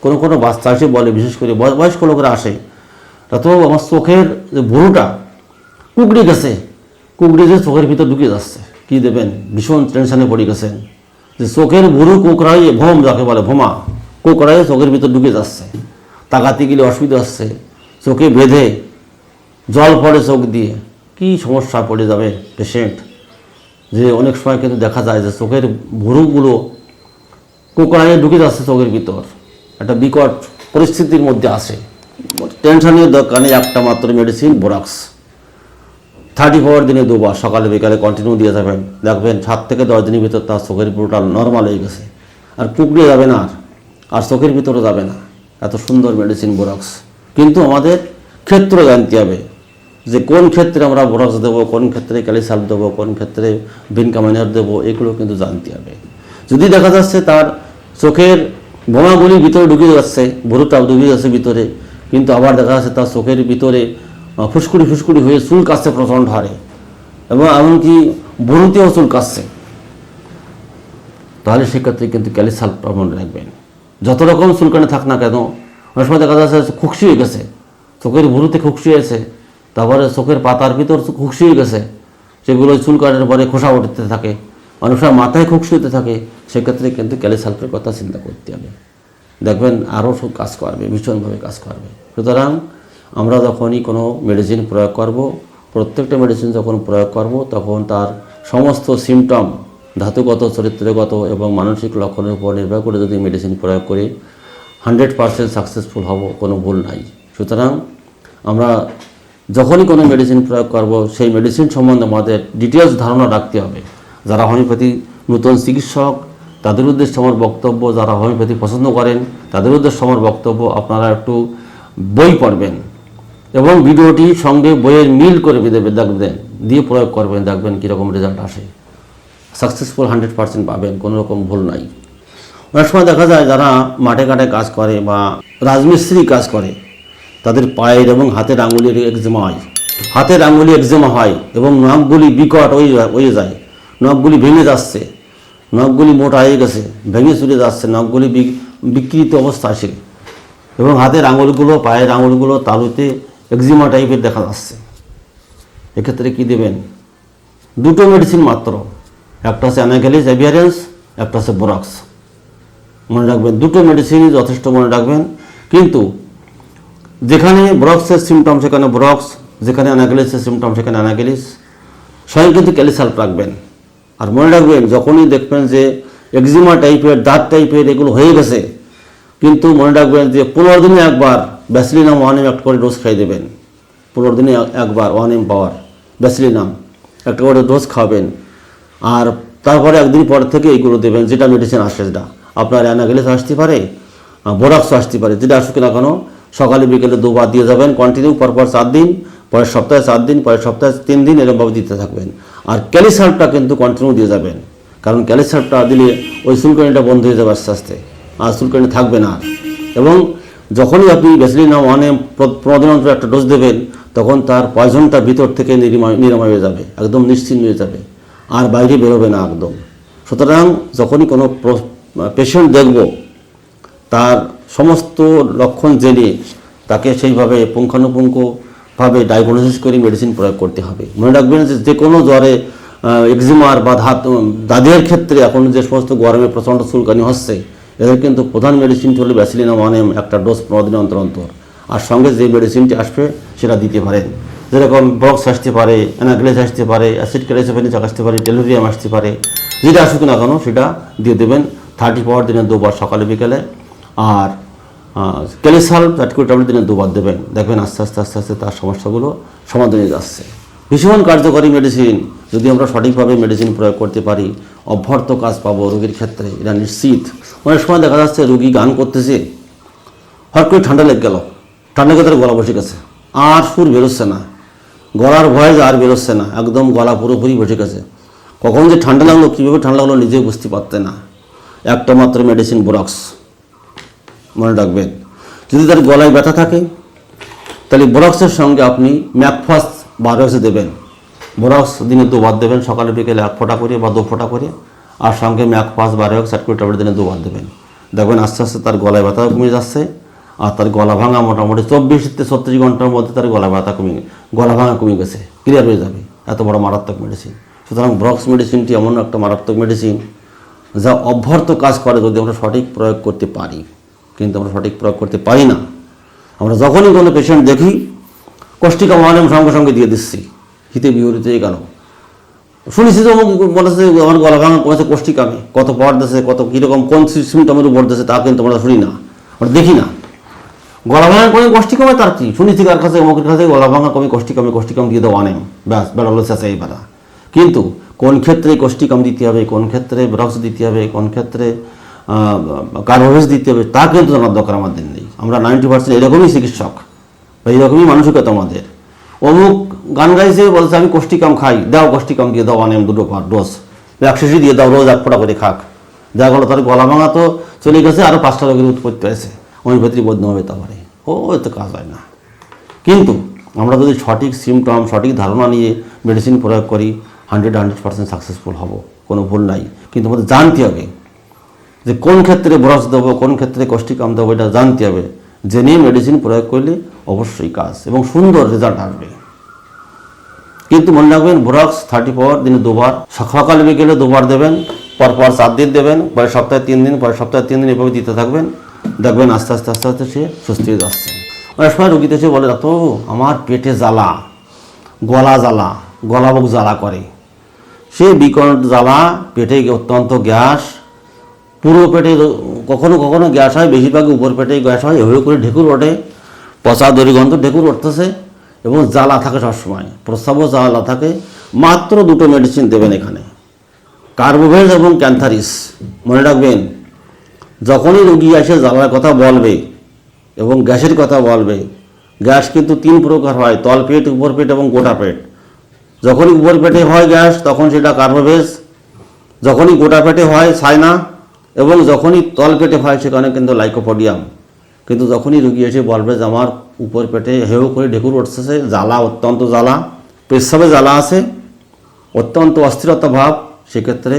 কোনো কোনো বাচ্চা এসে বলে, বিশেষ করে বয়- বয়স্ক লোকেরা আসে। ডাক্তারবাবু আমার চোখের যে ভুরুটা কুকড়ে গেছে। কুকড়ে যে চোখের ভিতর ঢুকে যাচ্ছে। কী দেবেন? ভীষণ টেনশনে পড়ে গেছেন। যে চোখের ভুরু কোকড়াই ভোম যাকে বলে, ভোমা কোকড়াই চোখের ভিতর ঢুকে যাচ্ছে। তাকাতে গেলে অসুবিধা হচ্ছে। চোখে বেঁধে, জল পড়ে চোখ দিয়ে। কি সমস্যা পড়ে যাবে পেশেন্ট যে অনেক সময় কিন্তু দেখা যায় যে চোখের ভুরুগুলো কোকড়াইয়ে ঢুকে যাচ্ছে চোখের ভিতর। একটা বিকট পরিস্থিতির মধ্যে আসে টেনশনের দরকার নেই, একটা মাত্র মেডিসিন বোরাক্স থার্টি ফোর দিনে দুবার, সকালে বিকালে কন্টিনিউ দিয়ে যাবেন। দেখবেন সাত থেকে দশ দিনের ভিতর তার চোখের পুরোটা নর্মাল হয়ে গেছে। আর কুকড়ে যাবে না আর। আর চোখের ভিতরে যাবে না। এত সুন্দর মেডিসিন বোরাক্স কিন্তু আমাদের ক্ষেত্র জানতে হবে যে কোন ক্ষেত্রে আমরা বোরাক্স দেবো, কোন ক্ষেত্রে ক্যালিসাল দেবো, কোন ক্ষেত্রে ভিনকামাইনার দেবো, এগুলো কিন্তু জানতে হবে। যদি দেখা যাচ্ছে তার চোখের বোমাগুলি ভিতরে ঢুকে যাচ্ছে ভুরুটা ঢুকে যাচ্ছে ভিতরে। কিন্তু আবার দেখা যাচ্ছে তার চোখের ভিতরে ফুসকুড়ি ফুসকুড়ি হয়ে চুল কাচ্ছে প্রচণ্ড হারে। এবং এমনকি ভুরুতেও চুল কাচ্ছে। তাহলে সেক্ষেত্রে কিন্তু ক্যালিসাল মনে রাখবেন। যত রকম চুলকানি থাক না কেন, অনেক সময় দেখা যাচ্ছে খুকসি হয়ে গেছে। চোখের ভুরুতে খুকসি হয়েছে তারপরে চোখের পাতার ভিতর খুকসি হয়ে গেছে সেগুলো চুলকানের পরে খোসা উঠতে থাকে। সময় মাথায় খুব হতে থাকে, সেক্ষেত্রে কিন্তু ক্যালিসালফের কথা চিন্তা করতে হবে। দেখবেন আরও সব কাজ করবে, ভীষণভাবে কাজ করবে। সুতরাং আমরা যখনই কোনো মেডিসিন প্রয়োগ করব, প্রত্যেকটা মেডিসিন যখন প্রয়োগ করব, তখন তার সমস্ত সিমটম ধাতুগত, চরিত্রগত এবং মানসিক লক্ষণের উপর নির্ভর করে যদি মেডিসিন প্রয়োগ করি হান্ড্রেড পারসেন্ট সাকসেসফুল হব, কোনো ভুল নাই। সুতরাং আমরা যখনই কোনো মেডিসিন প্রয়োগ করব, সেই মেডিসিন সম্বন্ধে আমাদের ডিটেলস ধারণা রাখতে হবে। যারা হোমিওপ্যাথি নতুন চিকিৎসক, তাদের উদ্দেশ্যে আমার বক্তব্য, যারা হোমিওপ্যাথি পছন্দ করেন, তাদের উদ্দেশ্যে আমার বক্তব্য, আপনারা একটু বই পড়বেন এবং ভিডিওটি সঙ্গে বইয়ের মিল করে দেবে দেখবেন দিয়ে প্রয়োগ করবেন, দেখবেন কীরকম রেজাল্ট আসে। সাকসেসফুল হান্ড্রেড পার্সেন্ট পাবেন, কোনো রকম ভুল নাই। অনেক সময় দেখা যায় যারা মাঠে ঘাটে কাজ করে বা রাজমিস্ত্রি কাজ করে, তাদের পায়ের এবং হাতের আঙুলের একজমা হয়। হাতের আঙুলি একজমা হয় এবং নখগুলি বিকট হয়ে যায়। নখগুলি ভেঙে যাচ্ছে, নখগুলি মোটা হয়ে গেছে, ভেঙে চলে যাচ্ছে, নখগুলি বিকৃত অবস্থা আসে এবং হাতের আঙুলগুলো, পায়ের আঙুলগুলো তালুতে একজিমা টাইপের দেখা যাচ্ছে। এক্ষেত্রে কি দেবেন? দুটো মেডিসিন মাত্র। একটা হচ্ছে অ্যানাগ্যালিস অ্যাভিয়ারেন্স একটা হচ্ছে বোরাক্স মনে রাখবেন, দুটো মেডিসিনই যথেষ্ট মনে রাখবেন। কিন্তু যেখানে ব্রক্সের সিমটম সেখানে ব্রক্স যেখানে অ্যানাগ্যালিসের সিমটম সেখানে অ্যানাগ্যালিস স্বয়ং কিন্তু ক্যালিসাল্প রাখবেন। আর মনে রাখবেন, যখনই দেখবেন যে এক্সিমা টাইপের দাঁত টাইপের এগুলো হয়ে গেছে, কিন্তু মনে রাখবেন যে পনেরো দিনে একবার ব্যাসলিনাম ওয়ান এম একটা করে ডোজ খাইয়ে দেবেন। পনেরো দিনে একবার ওয়ান এম পাওয়ার ব্যাসলিনাম একটা করে ডোজ খাবেন। আর তারপরে একদিন পর থেকে এইগুলো দেবেন, যেটা মেডিসিন আসে যেটা আপনার অ্যানাগেলিস আসতে পারে বোরাক্সও আসতে পারে, যেটা আসুক না কেন, সকালে বিকেলে দুবার দিয়ে যাবেন কন্টিনিউ পরপর চার দিন। পরের সপ্তাহে চার দিন, পরের সপ্তাহে তিন দিন এরকমভাবে দিতে থাকবেন। আর ক্যালিসার্পটা কিন্তু কন্টিনিউ দিয়ে যাবেন। কারণ ক্যালিসার্পটা দিলে ওই চুলকানিটা বন্ধ হয়ে যাবে আস্তে আস্তে। আর চুলকানি থাকবে না। এবং যখনই আপনি ব্যাসিলিনা ওয়ানে পনেরো দিন অন্তর একটা ডোজ দেবেন, তখন তার পয়জনটা ভিতর থেকে নিরাময় নিরাময় হয়ে যাবে, একদম নিশ্চিন্ত হয়ে যাবে। আর বাইরে বেরোবে না একদম। সুতরাং যখনই কোনো পেশেন্ট দেখব, তার সমস্ত লক্ষণ জেনে তাকে সেইভাবে পুঙ্খানুপুঙ্খভাবে ডায়াগনোসিস করে মেডিসিন প্রয়োগ করতে হবে। মনে রাখবেন যে যে কোনো জ্বরে এক্সিমার বা ধাত দাদের ক্ষেত্রে এখন যে সমস্ত গরমে প্রচণ্ড চুলকানি হচ্ছে, এদের কিন্তু প্রধান মেডিসিনটি হলো ব্যাসিলিনা ওয়ানেম একটা ডোজ পনেরো দিন অন্তর অন্তর। আর সঙ্গে যে মেডিসিনটি আসবে, সেটা দিতে পারেন যেরকম বক্স আসতে পারে অ্যানাগ্লেস আসতে পারে অ্যাসিড ক্যালিসোফেনিক আসতে পারে টেলোরিয়াম আসতে পারে। যেটা আসুক না কেন, সেটা দিয়ে দেবেন থার্টি পাওয়ার দিনে দুবার, সকালে, বিকেলে। আর ক্যালিসাল চারটি ট্যাবলেট দিনে দুবার দেবেন। দেখবেন আস্তে আস্তে আস্তে আস্তে তার সমস্যাগুলো সমাধান যাচ্ছে। ভীষণ কার্যকরী মেডিসিন যদি আমরা সঠিকভাবে মেডিসিন প্রয়োগ করতে পারি, অভ্যর্থ কাজ পাবো রোগীর ক্ষেত্রে, এটা নিশ্চিত। অনেক সময় দেখা যাচ্ছে রোগী গান করতেছে, হঠাৎ করে ঠান্ডা লেগে গেল। ঠান্ডা তার গলা বসে গেছে। আর সুর বেরোচ্ছে না। গলার ভয়েস আর বেরোচ্ছে না। একদম গলা পুরোপুরি বসে গেছে। কখন যে ঠান্ডা লাগল, কীভাবে ঠান্ডা লাগল নিজে বুঝতে পারতে না। একটা মাত্র মেডিসিন বোরক্স মনে রাখবেন। যদি তার গলায় ব্যথা থাকে, তাহলে বোরক্সের সঙ্গে আপনি ম্যাকফাস বারোক্স দেবেন। বোরক্স দিনে দুবার দেবেন, সকালে, বিকেলে এক ফোঁটা করে বা দু ফোঁটা করে আর সঙ্গে ম্যাকফাস বারোক্স এক করে ট্যাবলেট দিনে দুবার দেবেন। দেখবেন আস্তে আস্তে তার গলায় ব্যথা কমে যাচ্ছে, আর তার গলা ভাঙা মোটামুটি চব্বিশ থেকে ছত্রিশ ঘণ্টার মধ্যে তার গলা ব্যথা কমে, গলা ভাঙা কমে গেছে ক্লিয়ার হয়ে যাবে। এত বড় মারাত্মক মেডিসিন সুতরাং ব্রক্স মেডিসিনটি এমন একটা মারাত্মক মেডিসিন যা অভ্যর্থ কাজ করে যদি আমরা সঠিক প্রয়োগ করতে পারি। কিন্তু আমরা সঠিক প্রয়োগ করতে পারি না। আমরা যখনই কোনো পেশেন্ট দেখি, কষ্টিকা মহানিম সঙ্গে সঙ্গে দিয়ে দিচ্ছি। হিতে বিহরিতে কেন শুনেছি তো বলেছে আমার গলা ভাঙা কমেছে কষ্টিকামে কত পাওয়ার দিয়েছে, কত কীরকম কোন সিমটমের উপর দিয়েছে তা কিন্তু আমরা শুনি না। আমরা দেখি না। গলা ভাঙা কমে কষ্টি কমে তার কি? শুনেছি কার কাছে, অমুকের কাছে গলা ভাঙা কমে কষ্টি কমে কষ্টি কম দিয়ে দেওয়া নেই। ব্যাস বেড়ালো শেষে এই বেড়া কিন্তু কোন ক্ষেত্রে কষ্টি কম দিতে হবে, কোন ক্ষেত্রে ব্রক্স দিতে হবে, কোন ক্ষেত্রে কার্বোভেজ দিতে হবে, তা কিন্তু জানার দরকার আমাদের নেই। আমরা নাইনটি পার্সেন্ট এরকমই চিকিৎসক, বা এইরকমই মানসিকতা আমাদের। অমুক গান গাইছে, বলছে, আমি কষ্টিকাম খাই, দাও কষ্টিকাম দিয়ে দাও আনেম দুটো পার ডোজ একশেষই দিয়ে দাও, রোজ এক ফোঁটা করে খাক। দেখা গেলো, তার গলা ভাঙা তো চলে গেছে আরও পাঁচটা রোগের উৎপত্তি হয়েছে। হোমিওপ্যাথি বদন হবে তারপরে ও তো কাজ হয় না। কিন্তু আমরা যদি সঠিক সিমটম সঠিক ধারণা নিয়ে মেডিসিন প্রয়োগ করি হান্ড্রেড হান্ড্রেড পার্সেন্ট সাকসেসফুল হব। কোনো ভুল নাই। কিন্তু আমাদের জানতে হবে যে কোন ক্ষেত্রে ব্রস দেবো, কোন ক্ষেত্রে কষ্টিকাম দেবো, এটা জানতে হবে। জেনে মেডিসিন প্রয়োগ করলে অবশ্যই কাজ এবং সুন্দর রেজাল্ট আসবে। কিন্তু মনে রাখবেন বোরাক্স থার্টি পাওয়ার দিনে দুবার সকাল বিকেলে দুবার দেবেন, পরপর সাত দিন দেবেন পরে সপ্তাহে তিন দিন পরে সপ্তাহে তিন দিন এভাবে দিতে থাকবেন। দেখবেন আস্তে আস্তে আস্তে আস্তে সে সুস্থ হয়ে যাচ্ছে। অনেক সময় রুগীতে এসে বলে তো আমার পেটে জ্বালা, গলা জ্বালা গলা বুক জ্বালা করে। সে বিকট জ্বালা পেটে অত্যন্ত গ্যাস পুরো পেটে কখনো কখনো গ্যাস হয় বেশিরভাগ উপর পেটে গ্যাস হয়, এভাবে করে ঢেকুর ওঠে পচা দড়িগন্ধ ঢেকুর উঠতেছে এবং জ্বালা থাকে সবসময়, প্রস্রাবও জ্বালা থাকে। মাত্র দুটো মেডিসিন দেবেন এখানে কার্বোভেজ এবং ক্যান্থারিস মনে রাখবেন, যখনই রুগী এসে জ্বালার কথা বলবে এবং গ্যাসের কথা বলবে, গ্যাস কিন্তু তিন প্রকার হয়, তল পেট, উপর পেট এবং গোটা পেট। যখনই উপর পেটে হয় গ্যাস, তখন সেটা কার্বোভেজ যখনই গোটা পেটে হয় সাইনা এবং যখনই তল পেটে হয় সেখানে কিন্তু লাইকোপোডিয়াম। কিন্তু যখনই রুগী এসে বলবে যে আমার উপর পেটে হেউ করে ঢেকুর উঠতেছে, জ্বালা, অত্যন্ত জ্বালা, পেশাবে জ্বালা আছে, অত্যন্ত অস্থিরতা ভাব, সেক্ষেত্রে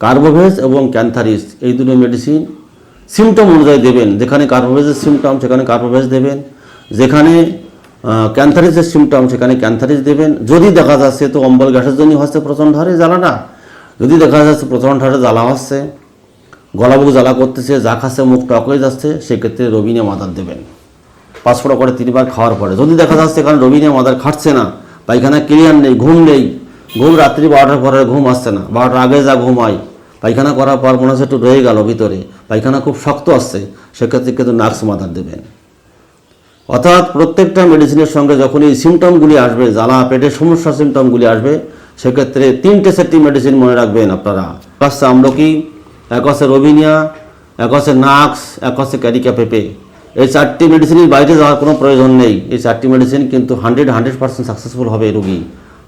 কার্বোভেজ এবং ক্যান্থারিস এই দুটো মেডিসিন সিমটম অনুযায়ী দেবেন। যেখানে কার্বোভেজের সিমটম সেখানে কার্বোভেজ দেবেন। যেখানে ক্যান্থারিসের সিমটম সেখানে ক্যান্থারিস দেবেন। যদি দেখা যাচ্ছে তো অম্বল গ্যাসের জন্য হচ্ছে প্রচণ্ড হারে জ্বালাটা। যদি দেখা যাচ্ছে প্রচণ্ড হারে জ্বালা হচ্ছে গলা বুক জ্বালা করতেছে, যা খাচ্ছে, মুখ টক হয়ে যাচ্ছে, সেক্ষেত্রে রবিনে মাদার দেবেন। পাঁচ ফোঁটা করে তিনবার খাওয়ার পরে। যদি দেখা যাচ্ছে কারণ রবিনে মাদার খাটছে না পায়খানা ক্লিয়ার নেই, ঘুম নেই, ঘুম রাত্রি বারোটার পরে ঘুম আসছে না, বারোটার আগে যা ঘুমাই পায়খানা করার পর মনে হচ্ছে একটু রয়ে গেল ভিতরে, পায়খানা খুব শক্ত আসছে, সেক্ষেত্রে কিন্তু নার্স মাদার দেবেন। অর্থাৎ প্রত্যেকটা মেডিসিনের সঙ্গে যখন এই সিমটমগুলি আসবে, জ্বালা, পেটের সমস্যা সিমটমগুলি আসবে, সেক্ষেত্রে তিনটে সেটটি মেডিসিন মনে রাখবেন আপনারা। হচ্ছে আমলকি এক হচ্ছে রবিনিয়া, এক হচ্ছে নাক্স, এক হচ্ছে ক্যারিকা পেপে। এই চারটি মেডিসিনের বাইরে যাওয়ার কোনো প্রয়োজন নেই। এই চারটি মেডিসিন কিন্তু হান্ড্রেড হান্ড্রেড পার্সেন্ট সাকসেসফুল হবে রোগী।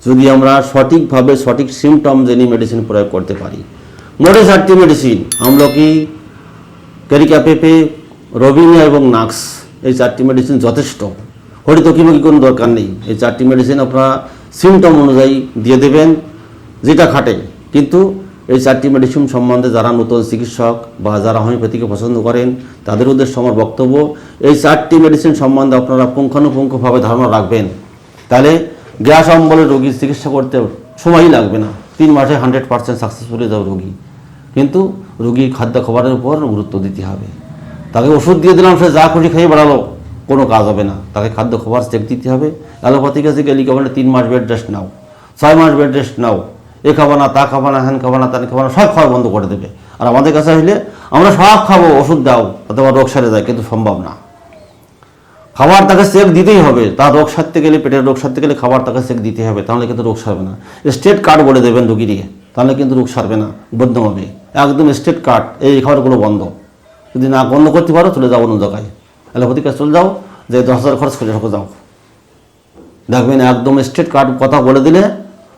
যদি আমরা সঠিকভাবে সঠিক সিমটম জেনে মেডিসিন প্রয়োগ করতে পারি। মোটে চারটি মেডিসিন আমলকি, ক্যারিকা পেপে, রবিনিয়া এবং নাক্স। এই চারটি মেডিসিন যথেষ্ট। হরিতকিমকি কোনো দরকার নেই। এই চারটি মেডিসিন আপনারা সিমটম অনুযায়ী দিয়ে দেবেন, যেটা খাটে। কিন্তু এই চারটি মেডিসিন সম্বন্ধে যারা নতুন চিকিৎসক বা যারা হোমিওপ্যাথিকে পছন্দ করেন, তাদের উদ্দেশ্যে আমার বক্তব্য, এই চারটি মেডিসিন সম্বন্ধে আপনারা পুঙ্খানুপুঙ্খভাবে ধারণা রাখবেন। তাহলে গ্যাস অম্বলের রোগীর চিকিৎসা করতে সময়ই লাগবে না। তিন মাসে হান্ড্রেড পার্সেন্ট সাকসেসফুল হয়ে যাবে রোগী। কিন্তু রোগীর খাদ্য খাবারের উপর গুরুত্ব দিতে হবে। তাকে ওষুধ দিয়ে দিলাম, সে যা খুশি খেয়ে বেড়ালো, কোনো কাজ হবে না। তাকে খাদ্য খাবার চেক দিতে হবে। অ্যালোপ্যাথি কাছে গেলে কেবল তিন মাস বেড রেস্ট নাও। ছয় মাস বেড রেস্ট নাও। এ খাব না, তা খাব না হ্যান খাব না, তান খাব না, সব খাওয়া বন্ধ করে দেবে। আর আমাদের কাছে আসলে আমরা সব খাব, ওষুধ দাও, অথবা রোগ সারে যায়, কিন্তু সম্ভব না। খাবার তাকে সেক দিতেই হবে তার রোগ সারতে গেলে, পেটের রোগ সারতে গেলে খাবার তাকে সেক দিতে হবে, তাহলে কিন্তু রোগ সারবে না। স্টেট কার্ড বলে দেবেন রুগী দিয়ে তাহলে কিন্তু রোগ সারবে না বদ্ধ হবে। একদম স্টেট কার্ড, এই খাবারগুলো বন্ধ। যদি না বন্ধ করতে পারো, চলে যাও অন্য জায়গায়। অ্যালোপ্যাথিক চলে যাও, যে দশ হাজার খরচ করে যাও। দেখবেন একদম স্টেট কার্ড কথা বলে দিলে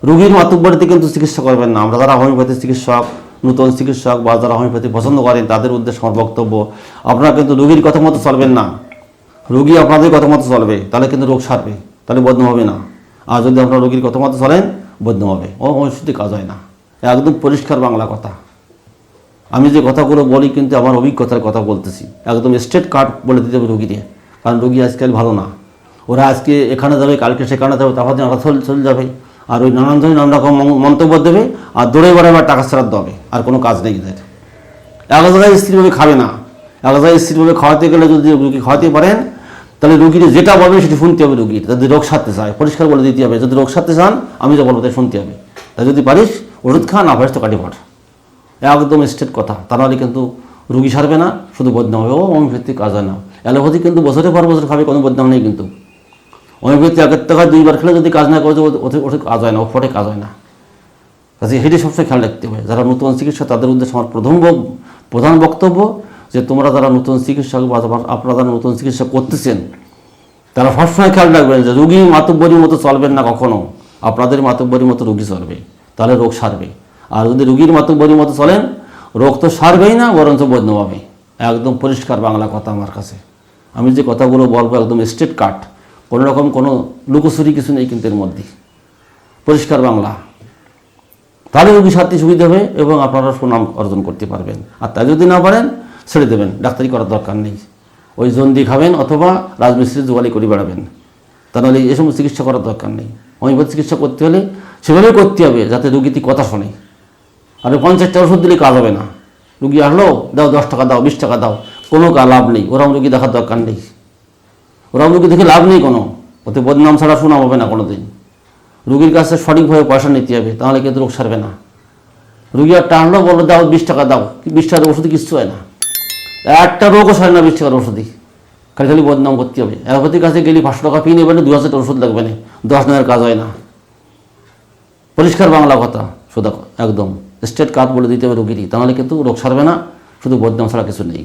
রুগীর মাতুব্বরিতে কিন্তু চিকিৎসা করবেন না। আমরা যারা হোমিওপ্যাথি চিকিৎসক, নতুন চিকিৎসক বা যারা হোমিওপ্যাথি পছন্দ করেন, তাদের উদ্দেশ্যে আমার বক্তব্য, আপনারা কিন্তু রুগীর কথা মতো চলবেন না। রুগী আপনাদের কথা মতো চলবে, তাহলে কিন্তু রোগ সারবে, তাহলে বদনাম হবে না। আর যদি আপনারা রুগীর কথা মতো চলেন, বদনাম হবে। ও ওষুধে কাজ হয় না। একদম পরিষ্কার বাংলা কথা। আমি যে কথাগুলো বলি কিন্তু আমার অভিজ্ঞতার কথা বলতেছি। একদম স্ট্রেট কার্ড বলে দিতে হবে রুগীকে কারণ রুগী আজকাল ভালো না। ওরা আজকে এখানে যাবে, কালকে সেখানে যাবে, তারপর দিন চলে যাবে। আর ওই নানান ধরনের নানান রকম মন্তব্য দেবে আর দৌড়ে বেড়ে আবার টাকা ছাড়াতে হবে আর কোনো কাজ নেই এদের। জায়গায় স্ত্রীভাবে খাবে না। জায়গায় স্ত্রীভাবে খাওয়াতে গেলে যদি রুগী খাওয়াতে পারেন, তাহলে রুগীর যেটা বলবে সেটা শুনতে হবে রুগীর। যদি রোগ সারতে চায়, পরিষ্কার বলে দিতে হবে, যদি রোগ সারতে চান, আমি যা বলব তাই শুনতে হবে। তাই যদি পারিস, ওষুধ খা, না পারিস তো কাটি পাঠ একদম স্ট্রেট কথা। তা নাহলে কিন্তু রুগী সারবে না, শুধু বদনাম হবে। ও হোমিওপ্যাথি কাজ হয় না। অ্যালোপ্যাথি কিন্তু বছরের পর বছর খাবে, কোনো বদনাম নেই কিন্তু। হোমিওপ্যাথি আগের টাকা দুইবার খেলে যদি কাজ না করে ওতে কাজ হয় না ফটে কাজ হয় না। কাজে হেঁটে সবসময় খেয়াল রাখতে হবে। যারা নতুন চিকিৎসা তাদের উদ্দেশ্যে আমার প্রথম প্রধান বক্তব্য যে, তোমরা যারা নতুন চিকিৎসক বা আপনারা যারা নতুন চিকিৎসা করতেছেন, তারা সবসময় খেয়াল রাখবেন যে, রুগী মাতব্বরির মতো চলবেন না কখনো। আপনাদের মাতব্বরির মতো রুগী চলবে, তাহলে রোগ সারবে। আর যদি রুগীর মাতব্বরির মতো চলেন, রোগ তো সারবেই না, বরঞ্চ বদনাম হবে। একদম পরিষ্কার বাংলা কথা আমার কাছে। আমি যে কথাগুলো বলব একদম স্ট্রেট কাট কোনো রকম কোনো লুকোচুরি কিছু নেই কিন্তু এর মধ্যে। পরিষ্কার বাংলা। রোগী সারতে সুবিধা হবে এবং আপনারা সুনাম অর্জন করতে পারবেন। আর তাই যদি না পারেন, ছেড়ে দেবেন। ডাক্তারি করার দরকার নেই। ওই জন্দি খাবেন অথবা রাজমিস্ত্রি জোগালি করে বেড়াবেন। তা নাহলে এই সমস্ত চিকিৎসা করার দরকার নেই। হোমিওপ্যাথি চিকিৎসা করতে হলে সেভাবেই করতে হবে যাতে রুগীটি কথা শোনে। আর পঞ্চাশটা ওষুধ দিলে কাজ হবে না। রুগী আসলো, দাও দশ টাকা দাও, বিশ টাকা দাও। কোনো লাভ নেই। ওরম রুগী দেখার দরকার নেই। ওরম রুগী দেখে লাভ নেই কোনো। ওতে বদনাম ছাড়া সুনাম হবে না কোনো দিন রুগীর কাছে সঠিকভাবে পয়সা নিতে হবে, তাহলে কিন্তু রোগ সারবে না। রুগী আর আনলো বলল, দাও, বিশ টাকা দাও। বিশ টাকার ওষুধে কিচ্ছু হয় না। একটা রোগও সারে না বিশ টাকার ওষুধই খালি খালি বদনাম করতে হবে। অ্যালোপ্যাথির কাছে গেলে পাঁচশো টাকা ফি নেবে না দু হাজার ওষুধ লাগবে না। দশ দিনের কাজ হয় না। পরিষ্কার বাংলা কথা, শুধু একদম। স্টেট কার্ড বলে দিতে হবে রুগীরই, তাহলে কিন্তু রোগ সারবে না। শুধু বদনাম ছাড়া কিছু নেই।